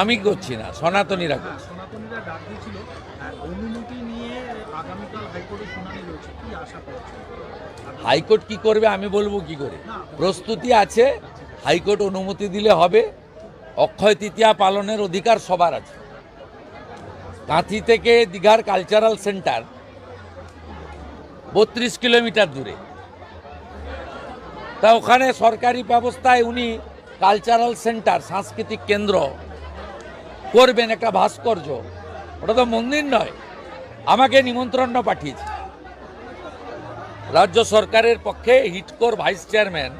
আমি করছি না সনাতনীরা হ্যাঁ করছে হ্যাঁ, করছেন? হাইকোর্ট কি করবে আমি বলব কি করে? প্রস্তুতি আছে হাইকোর্ট অনুমতি দিলে হবে অক্ষয় তৃতীয়া পালনের অধিকার সবার আছে। কাঁথি থেকে দীঘার কালচারাল সেন্টার বত্রিশ কিলোমিটার দূরে। তা ওখানে সরকারি ব্যবস্থায় উনি কালচারাল সেন্টার, সাংস্কৃতিক কেন্দ্র করবেন একটা ভাস্কর্য। ওটা তো মন্দির নয়। আমাকে নিমন্ত্রণ পাঠিয়েছে। রাজ্য সরকারের পক্ষে হিটকোর ভাইস চেয়ারম্যান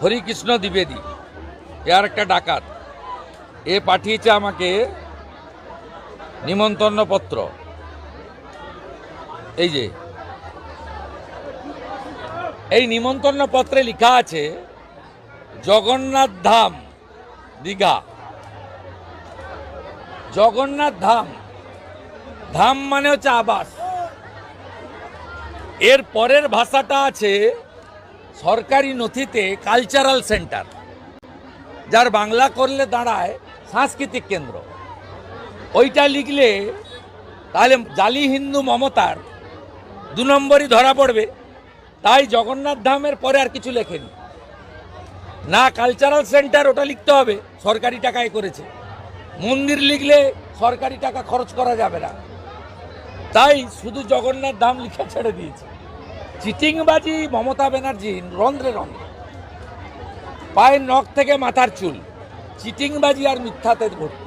হরিকৃষ্ণ দ্বিবেদী, এ আর একটা ডাকাত, এ পাঠিয়েছে আমাকে নিমন্ত্রণ পত্র এই যে, এই নিমন্ত্রণ পত্রে লেখা আছে জগন্নাথ ধাম, দীঘা। জগন্নাথ ধাম ধাম মানে হচ্ছে আবাস। এর পরের ভাষাটা আছে সরকারি নথিতে কালচারাল সেন্টার যার বাংলা করলে দাঁড়ায় সাংস্কৃতিক কেন্দ্র। ওইটা লিখলে তাহলে জালি হিন্দু মমতার দু নম্বরই ধরা পড়বে। তাই জগন্নাথ ধামের পরে আর কিছু লেখেনি। না কালচারাল সেন্টার ওটা লিখতে হবে। সরকারি টাকায় করেছে। মন্দির লিখলে সরকারি টাকা খরচ করা যাবে না। তাই শুধু জগন্নাথ ধাম লিখে ছেড়ে দিয়েছে। চিটিংবাজি, মমতা ব্যানার্জি, রন্ধ্রে রন্ধ্রে। পায়ের নখ থেকে মাথার চুল। চিটিংবাজি আর মিথ্যাতে ভর্তি।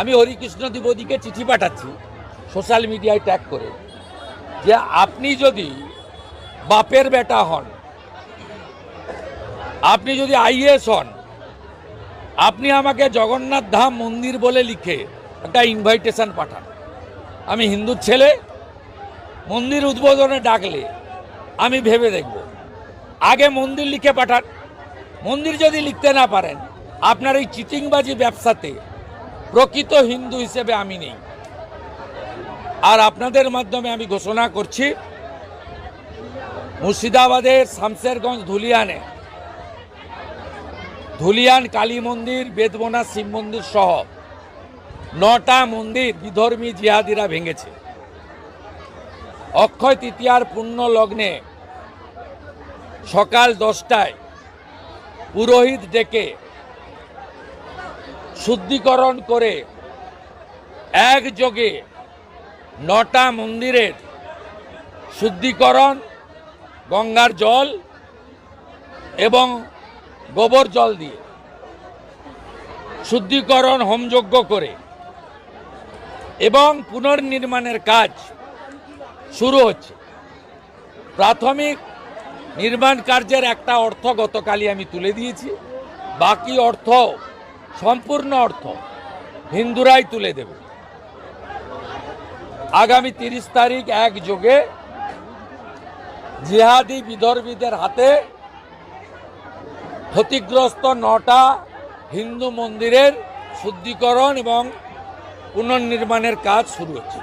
আমি হরিকৃষ্ণ দ্বিবেদীকে চিঠি পাঠাচ্ছি, সোশ্যাল মিডিয়ায় ট্যাগ করে, যে আপনি যদি বাপের বেটা হন আপনি যদি আইএস হন, আপনি আমাকে জগন্নাথ ধাম মন্দির বলে লিখে একটা ইনভাইটেশন পাঠান। আমি হিন্দুর ছেলে, মন্দির উদ্বোধনে ডাকলে আমি ভেবে দেখব। আগে মন্দির লিখে পাঠান। মন্দির যদি লিখতে না পারেন, আপনার এই চিটিংবাজি ব্যবসাতে প্রকৃত হিন্দু হিসেবে আমি নেই। আর আপনাদের মাধ্যমে আমি ঘোষণা করছি, মুর্শিদাবাদের শামশেরগঞ্জ ধুলিয়ানে ধুলিয়ান, কালী মন্দির বেদবনা শিব মন্দির সহ নটা মন্দির বিধর্মী জিহাদিরা ভেঙেছে। অক্ষয় তৃতীয়ার পূর্ণ লগ্নে সকাল দশটায় পুরোহিত ডেকে শুদ্ধিকরণ করে একযোগে নটা মন্দিরের শুদ্ধিকরণ, গঙ্গার জল এবং গোবর জল দিয়ে। শুদ্ধিকরণ হোমযজ্ঞ করে। এবং পুনর্নির্মাণের কাজ শুরু হচ্ছে। প্রাথমিক নির্মাণ কার্যের একটা অর্থ গতকালই আমি তুলে দিয়েছি। বাকি অর্থ, সম্পূর্ণ অর্থ হিন্দুরাই তুলে দেবে। আগামী তিরিশ তারিখ এক যোগে জিহাদি বিদর্ভীদের হাতে ক্ষতিগ্রস্ত নটা হিন্দু মন্দিরের শুদ্ধিকরণ এবং পুনর্নির্মাণের কাজ শুরু হচ্ছে।